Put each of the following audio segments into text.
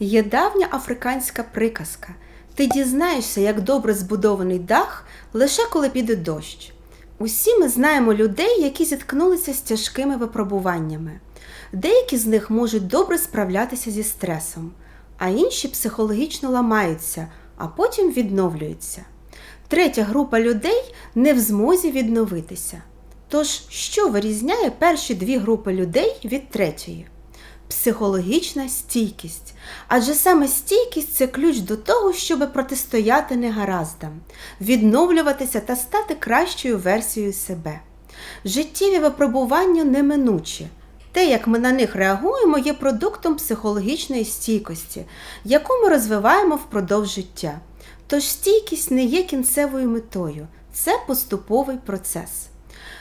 Є давня африканська приказка. Ти дізнаєшся, як добре збудований дах, лише коли піде дощ. Усі ми знаємо людей, які зіткнулися з тяжкими випробуваннями. Деякі з них можуть добре справлятися зі стресом, а інші психологічно ламаються, а потім відновлюються. Третя група людей не в змозі відновитися. Тож, що вирізняє перші дві групи людей від третьої? Психологічна стійкість. Адже саме стійкість це ключ до того, щоб протистояти негараздам, відновлюватися та стати кращою версією себе. Життєві випробування неминучі. Те, як ми на них реагуємо, є продуктом психологічної стійкості, яку ми розвиваємо впродовж життя. Тож стійкість не є кінцевою метою, це поступовий процес.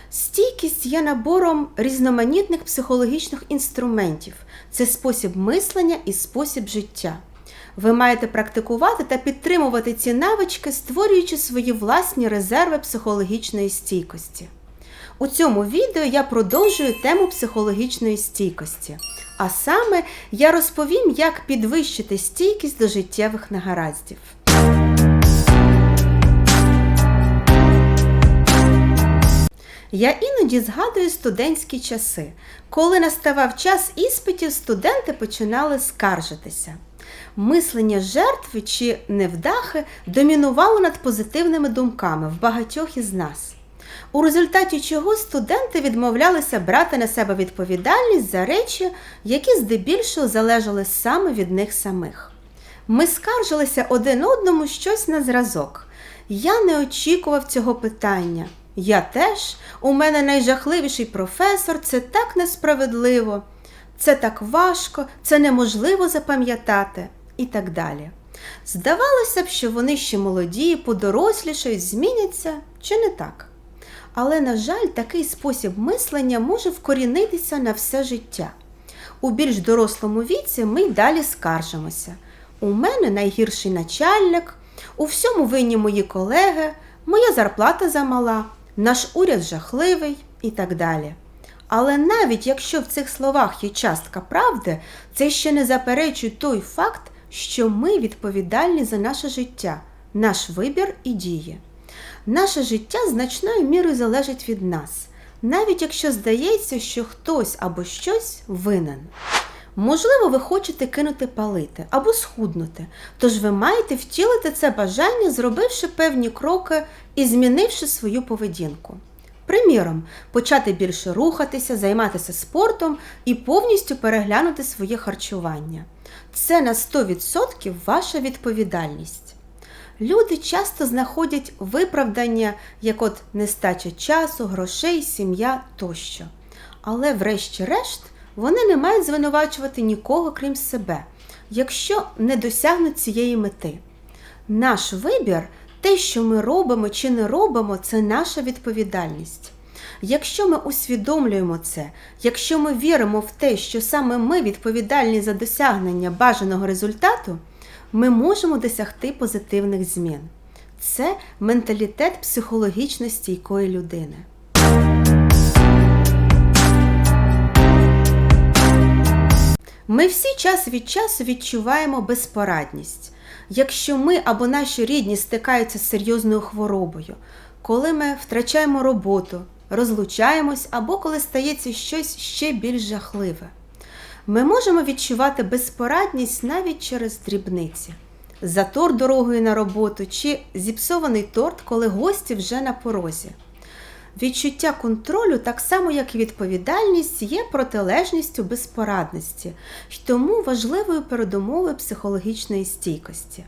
Стійкість є набором різноманітних психологічних інструментів, це спосіб мислення і спосіб життя. Ви маєте практикувати та підтримувати ці навички, створюючи свої власні резерви психологічної стійкості. У цьому відео я продовжую тему психологічної стійкості. А саме я розповім, як підвищити стійкість до життєвих негараздів. Я іноді згадую студентські часи. Коли наставав час іспитів, студенти починали скаржитися. Мислення жертви чи невдахи домінувало над позитивними думками в багатьох із нас. У результаті чого студенти відмовлялися брати на себе відповідальність за речі, які здебільшого залежали саме від них самих. Ми скаржилися один одному щось на зразок. Я не очікував цього питання. Я теж, у мене найжахливіший професор, це так несправедливо, це так важко, це неможливо запам'ятати і так далі. Здавалося б, що вони ще молоді, подорослішають, зміняться чи не так. Але, на жаль, такий спосіб мислення може вкорінитися на все життя. У більш дорослому віці ми й далі скаржимося. У мене найгірший начальник, у всьому винні мої колеги, моя зарплата замала, наш уряд жахливий і так далі. Але навіть якщо в цих словах є частка правди, це ще не заперечує той факт, що ми відповідальні за наше життя, наш вибір і дії. Наше життя значною мірою залежить від нас, навіть якщо здається, що хтось або щось винен. Можливо, ви хочете кинути палити або схуднути, тож ви маєте втілити це бажання, зробивши певні кроки і змінивши свою поведінку. Приміром, почати більше рухатися, займатися спортом і повністю переглянути своє харчування. Це на 100% ваша відповідальність. Люди часто знаходять виправдання, як от нестача часу, грошей, сім'я тощо. Але, врешті-решт, вони не мають звинувачувати нікого, крім себе, якщо не досягнуть цієї мети. Наш вибір, те, що ми робимо чи не робимо, це наша відповідальність. Якщо ми усвідомлюємо це, якщо ми віримо в те, що саме ми відповідальні за досягнення бажаного результату, ми можемо досягти позитивних змін. Це менталітет психологічно стійкої людини. Ми всі час від часу відчуваємо безпорадність. Якщо ми або наші рідні стикаються з серйозною хворобою, коли ми втрачаємо роботу, розлучаємось або коли стається щось ще більш жахливе, ми можемо відчувати безпорадність навіть через дрібниці, затор дорогою на роботу чи зіпсований торт, коли гості вже на порозі. Відчуття контролю, так само як і відповідальність, є протилежністю безпорадності, й тому важливою передумовою психологічної стійкості.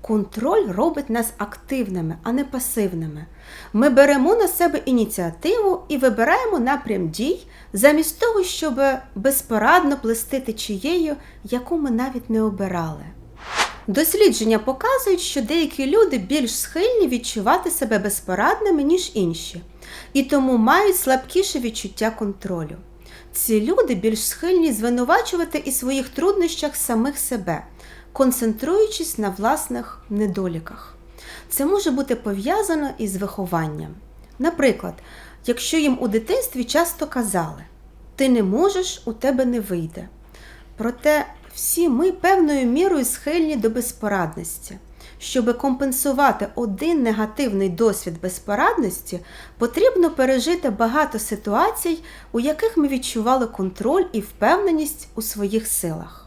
Контроль робить нас активними, а не пасивними. Ми беремо на себе ініціативу і вибираємо напрям дій, замість того, щоб безпорадно плести течією, яку ми навіть не обирали. Дослідження показують, що деякі люди більш схильні відчувати себе безпорадними, ніж інші, і тому мають слабкіше відчуття контролю. Ці люди більш схильні звинувачувати і своїх труднощах самих себе, концентруючись на власних недоліках. Це може бути пов'язано із вихованням. Наприклад, якщо їм у дитинстві часто казали, ти не можеш, у тебе не вийде. Проте всі ми певною мірою схильні до безпорадності. Щоб компенсувати один негативний досвід безпорадності, потрібно пережити багато ситуацій, у яких ми відчували контроль і впевненість у своїх силах.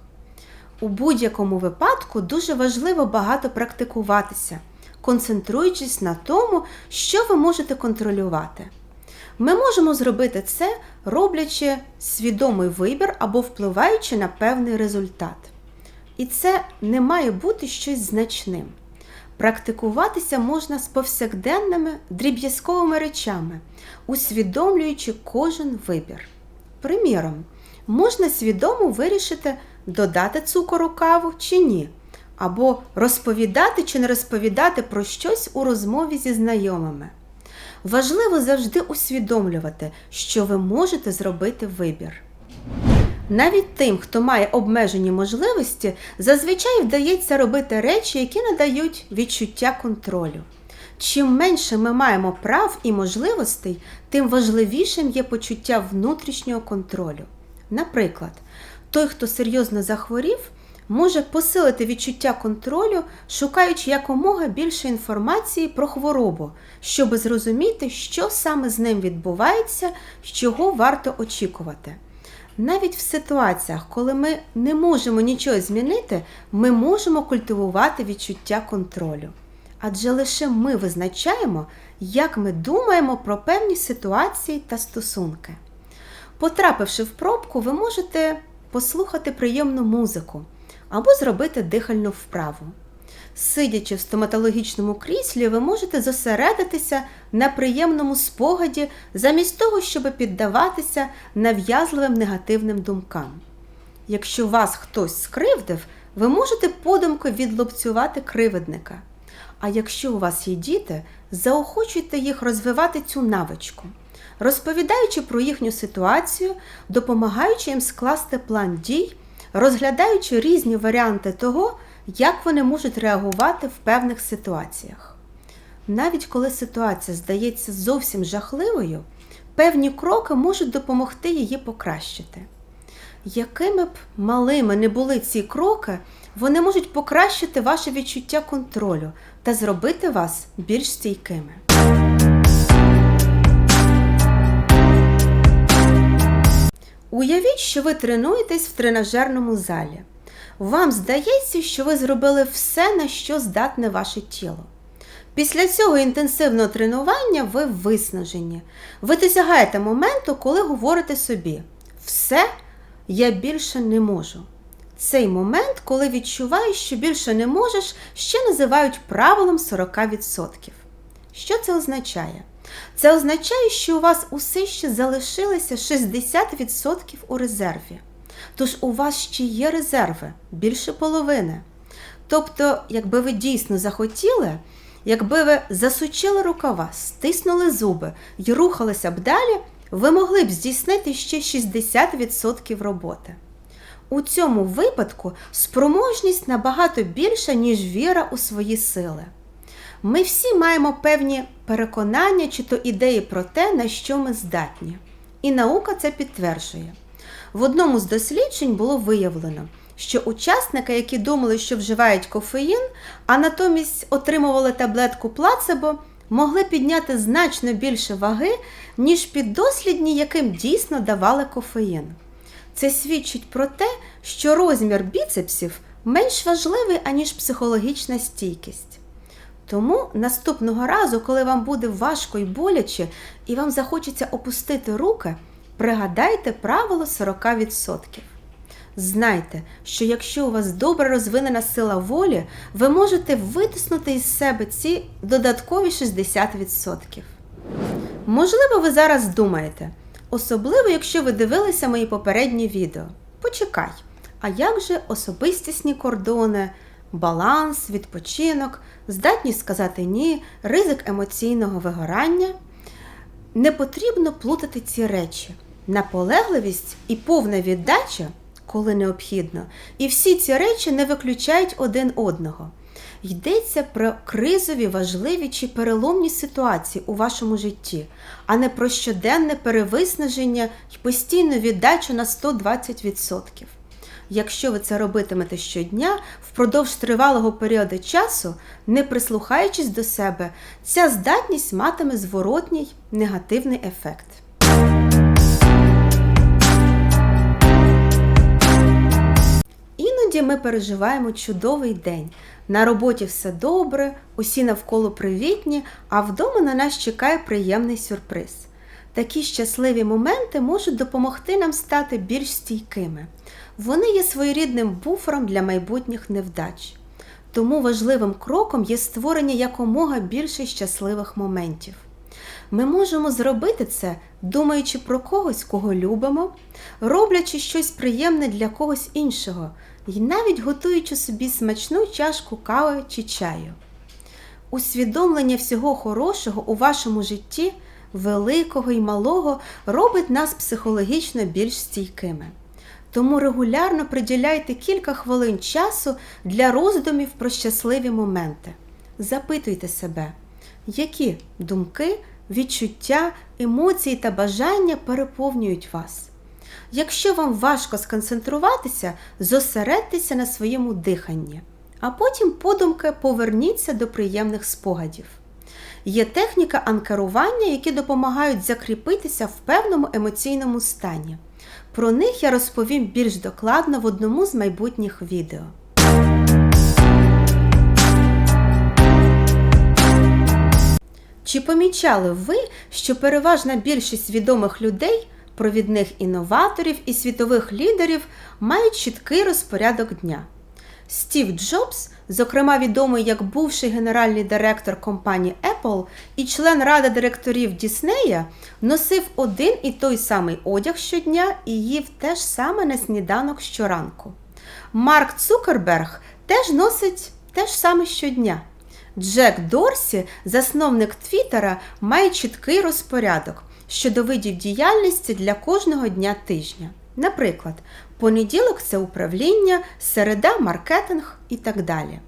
У будь-якому випадку дуже важливо багато практикуватися, концентруючись на тому, що ви можете контролювати. Ми можемо зробити це, роблячи свідомий вибір або впливаючи на певний результат. І це не має бути щось значним. Практикуватися можна з повсякденними дріб'язковими речами, усвідомлюючи кожен вибір. Приміром, можна свідомо вирішити, додати цукор у каву чи ні, або розповідати чи не розповідати про щось у розмові зі знайомими. Важливо завжди усвідомлювати, що ви можете зробити вибір. Навіть тим, хто має обмежені можливості, зазвичай вдається робити речі, які надають відчуття контролю. Чим менше ми маємо прав і можливостей, тим важливішим є почуття внутрішнього контролю. Наприклад, той, хто серйозно захворів, може посилити відчуття контролю, шукаючи якомога більше інформації про хворобу, щоб зрозуміти, що саме з ним відбувається, чого варто очікувати. Навіть в ситуаціях, коли ми не можемо нічого змінити, ми можемо культивувати відчуття контролю. Адже лише ми визначаємо, як ми думаємо про певні ситуації та стосунки. Потрапивши в пробку, ви можете послухати приємну музику або зробити дихальну вправу. Сидячи в стоматологічному кріслі, ви можете зосередитися на приємному спогаді, замість того, щоб піддаватися нав'язливим негативним думкам. Якщо вас хтось скривдив, ви можете подумки відлупцювати кривидника. А якщо у вас є діти, заохочуйте їх розвивати цю навичку, розповідаючи про їхню ситуацію, допомагаючи їм скласти план дій, розглядаючи різні варіанти того, як вони можуть реагувати в певних ситуаціях. Навіть коли ситуація здається зовсім жахливою, певні кроки можуть допомогти її покращити. Якими б малими не були ці кроки, вони можуть покращити ваше відчуття контролю та зробити вас більш стійкими. Уявіть, що ви тренуєтесь в тренажерному залі. Вам здається, що ви зробили все, на що здатне ваше тіло. Після цього інтенсивного тренування ви виснажені. Ви досягаєте моменту, коли говорите собі: все, я більше не можу. Цей момент, коли відчуваєш, що більше не можеш, ще називають правилом 40%. Що це означає? Це означає, що у вас усе ще залишилося 60% у резерві. Тож у вас ще є резерви більше половини. Тобто, якби ви дійсно захотіли, якби ви засучили рукава, стиснули зуби і рухалися б далі, ви могли б здійснити ще 60% роботи. У цьому випадку спроможність набагато більша, ніж віра у свої сили. Ми всі маємо певні переконання чи то ідеї про те, на що ми здатні. І наука це підтверджує. В одному з досліджень було виявлено, що учасники, які думали, що вживають кофеїн, а натомість отримували таблетку плацебо, могли підняти значно більше ваги, ніж піддослідні, яким дійсно давали кофеїн. Це свідчить про те, що розмір біцепсів менш важливий, аніж психологічна стійкість. Тому наступного разу, коли вам буде важко і боляче, і вам захочеться опустити руки, пригадайте правило 40%. Знайте, що якщо у вас добре розвинена сила волі, ви можете витиснути із себе ці додаткові 60%. Можливо, ви зараз думаєте, особливо, якщо ви дивилися мої попередні відео. Почекай, а як же особистісні кордони, баланс, відпочинок, здатність сказати ні, ризик емоційного вигорання? Не потрібно плутати ці речі. Наполегливість і повна віддача, коли необхідно, і всі ці речі не виключають один одного. Йдеться про кризові, важливі чи переломні ситуації у вашому житті, а не про щоденне перевиснаження і постійну віддачу на 120%. Якщо ви це робитимете щодня впродовж тривалого періоду часу, не прислухаючись до себе, ця здатність матиме зворотній негативний ефект. Іноді ми переживаємо чудовий день. На роботі все добре, усі навколо привітні, а вдома на нас чекає приємний сюрприз. Такі щасливі моменти можуть допомогти нам стати більш стійкими. Вони є своєрідним буфером для майбутніх невдач. Тому важливим кроком є створення якомога більше щасливих моментів. Ми можемо зробити це, думаючи про когось, кого любимо, роблячи щось приємне для когось іншого, і навіть готуючи собі смачну чашку кави чи чаю. Усвідомлення всього хорошого у вашому житті, великого і малого, робить нас психологічно більш стійкими. Тому регулярно приділяйте кілька хвилин часу для роздумів про щасливі моменти. Запитуйте себе, які думки, відчуття, емоції та бажання переповнюють вас. Якщо вам важко сконцентруватися, зосередьтеся на своєму диханні, а потім подумки поверніться до приємних спогадів. Є техніка анкерування, які допомагають закріпитися в певному емоційному стані. Про них я розповім більш докладно в одному з майбутніх відео. Чи помічали ви, що переважна більшість відомих людей, провідних інноваторів і світових лідерів мають чіткий розпорядок дня? Стів Джобс, зокрема відомий як бувший генеральний директор компанії Apple і член ради директорів Діснея, носив один і той самий одяг щодня і їв те ж саме на сніданок щоранку. Марк Цукерберг теж носить те ж саме щодня. Джек Дорсі, засновник Твіттера, має чіткий розпорядок щодо видів діяльності для кожного дня тижня. Наприклад, понеділок це управління, середа маркетинг і так далі.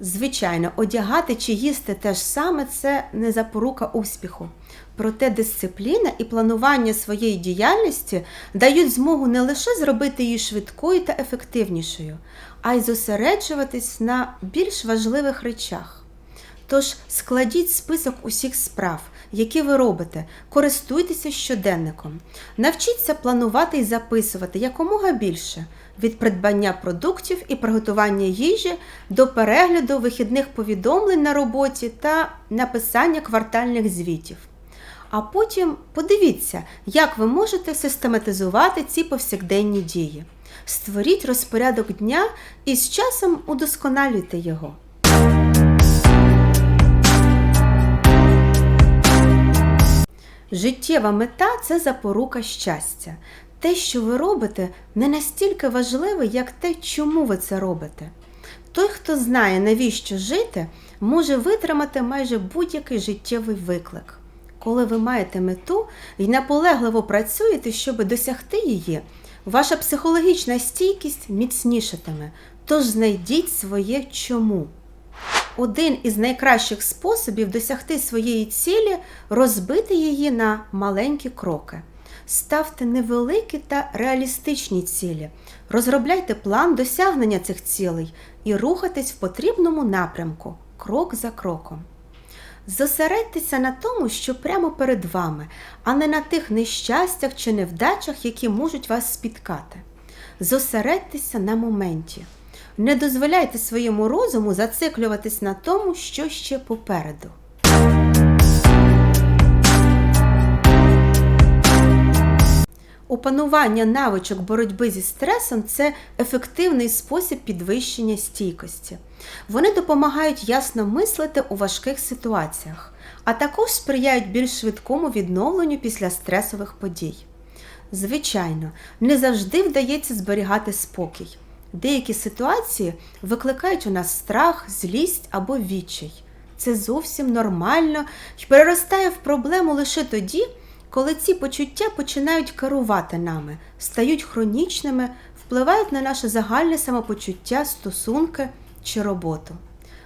Звичайно, одягати чи їсти те ж саме це не запорука успіху. Проте дисципліна і планування своєї діяльності дають змогу не лише зробити її швидкою та ефективнішою, а й зосереджуватись на більш важливих речах. Тож складіть список усіх справ, які ви робите, користуйтеся щоденником, навчіться планувати і записувати якомога більше від придбання продуктів і приготування їжі до перегляду вихідних повідомлень на роботі та написання квартальних звітів. А потім подивіться, як ви можете систематизувати ці повсякденні дії. Створіть розпорядок дня і з часом удосконалюйте його. Життєва мета це запорука щастя. Те, що ви робите, не настільки важливе, як те, чому ви це робите. Той, хто знає, навіщо жити, може витримати майже будь-який життєвий виклик. Коли ви маєте мету і наполегливо працюєте, щоб досягти її, ваша психологічна стійкість міцнішатиме. Тож знайдіть своє чому. Один із найкращих способів досягти своєї цілі розбити її на маленькі кроки. Ставте невеликі та реалістичні цілі, розробляйте план досягнення цих цілей і рухайтесь в потрібному напрямку, крок за кроком. Зосередьтеся на тому, що прямо перед вами, а не на тих нещастях чи невдачах, які можуть вас спіткати. Зосередьтеся на моменті. Не дозволяйте своєму розуму зациклюватись на тому, що ще попереду. Опанування навичок боротьби зі стресом це ефективний спосіб підвищення стійкості. Вони допомагають ясно мислити у важких ситуаціях, а також сприяють більш швидкому відновленню після стресових подій. Звичайно, не завжди вдається зберігати спокій. Деякі ситуації викликають у нас страх, злість або відчай. Це зовсім нормально і переростає в проблему лише тоді, коли ці почуття починають керувати нами, стають хронічними, впливають на наше загальне самопочуття, стосунки чи роботу.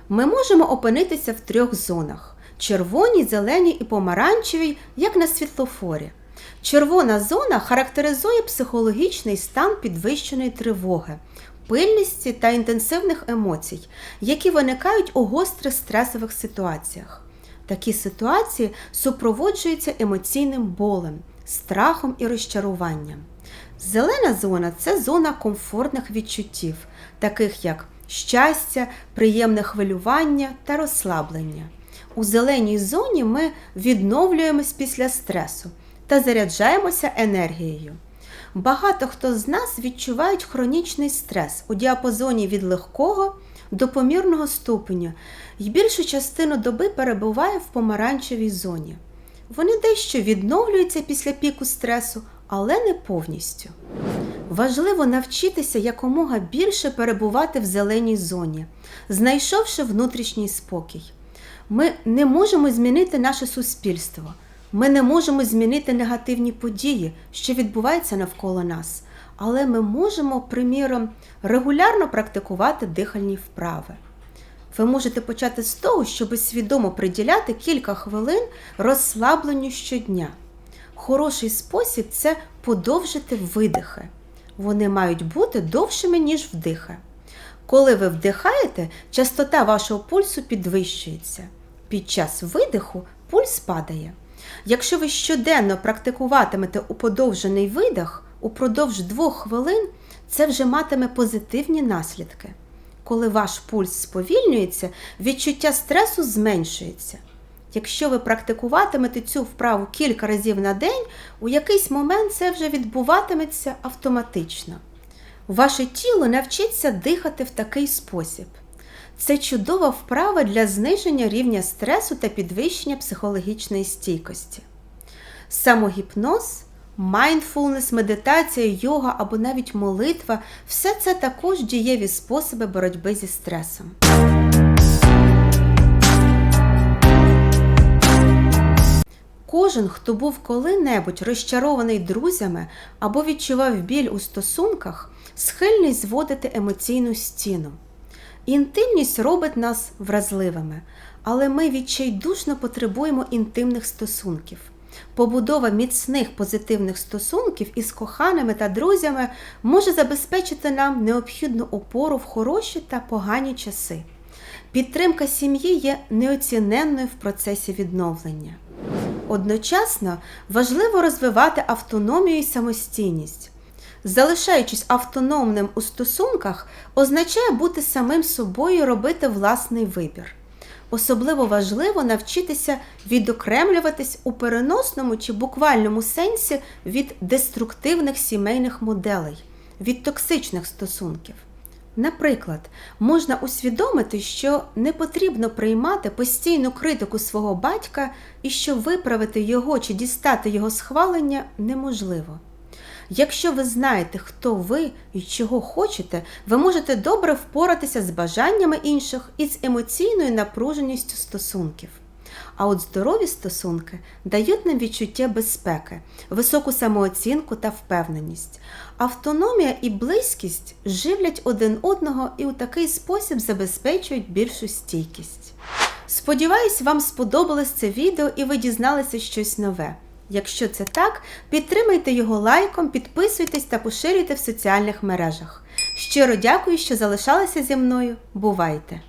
Ми можемо опинитися в трьох зонах: червоній, зеленій і помаранчевій, як на світлофорі. Червона зона характеризує психологічний стан підвищеної тривоги, пильності та інтенсивних емоцій, які виникають у гострих стресових ситуаціях. Такі ситуації супроводжуються емоційним болем, страхом і розчаруванням. Зелена зона це зона комфортних відчуттів, таких як щастя, приємне хвилювання та розслаблення. У зеленій зоні ми відновлюємось після стресу та заряджаємося енергією. Багато хто з нас відчувають хронічний стрес у діапазоні від легкого до помірного ступеня і більшу частину доби перебуває в помаранчевій зоні. Вони дещо відновлюються після піку стресу, але не повністю. Важливо навчитися якомога більше перебувати в зеленій зоні, знайшовши внутрішній спокій. Ми не можемо змінити наше суспільство, ми не можемо змінити негативні події, що відбуваються навколо нас, але ми можемо, приміром, регулярно практикувати дихальні вправи. Ви можете почати з того, щоб свідомо приділяти кілька хвилин розслабленню щодня. Хороший спосіб це подовжити видихи. Вони мають бути довшими, ніж вдихи. Коли ви вдихаєте, частота вашого пульсу підвищується. Під час видиху пульс падає. Якщо ви щоденно практикуватимете у подовжений видих упродовж двох хвилин, це вже матиме позитивні наслідки. Коли ваш пульс сповільнюється, відчуття стресу зменшується. Якщо ви практикуватимете цю вправу кілька разів на день, у якийсь момент це вже відбуватиметься автоматично. Ваше тіло навчиться дихати в такий спосіб. Це чудова вправа для зниження рівня стресу та підвищення психологічної стійкості. Самогіпноз, майндфулнес, медитація, йога або навіть молитва все це також дієві способи боротьби зі стресом. Кожен, хто був коли-небудь розчарований друзями або відчував біль у стосунках, схильний зводити емоційну стіну. Інтимність робить нас вразливими, але ми відчайдушно потребуємо інтимних стосунків. Побудова міцних позитивних стосунків із коханими та друзями може забезпечити нам необхідну опору в хороші та погані часи. Підтримка сім'ї є неоціненною в процесі відновлення. Одночасно важливо розвивати автономію і самостійність. Залишаючись автономним у стосунках, означає бути самим собою і робити власний вибір. Особливо важливо навчитися відокремлюватись у переносному чи буквальному сенсі від деструктивних сімейних моделей, від токсичних стосунків. Наприклад, можна усвідомити, що не потрібно приймати постійну критику свого батька і що виправити його чи дістати його схвалення неможливо. Якщо ви знаєте, хто ви і чого хочете, ви можете добре впоратися з бажаннями інших і з емоційною напруженістю стосунків. А от здорові стосунки дають нам відчуття безпеки, високу самооцінку та впевненість. Автономія і близькість живлять один одного і у такий спосіб забезпечують більшу стійкість. Сподіваюсь, вам сподобалось це відео і ви дізналися щось нове. Якщо це так, підтримайте його лайком, підписуйтесь та поширюйте в соціальних мережах. Щиро дякую, що залишалися зі мною. Бувайте!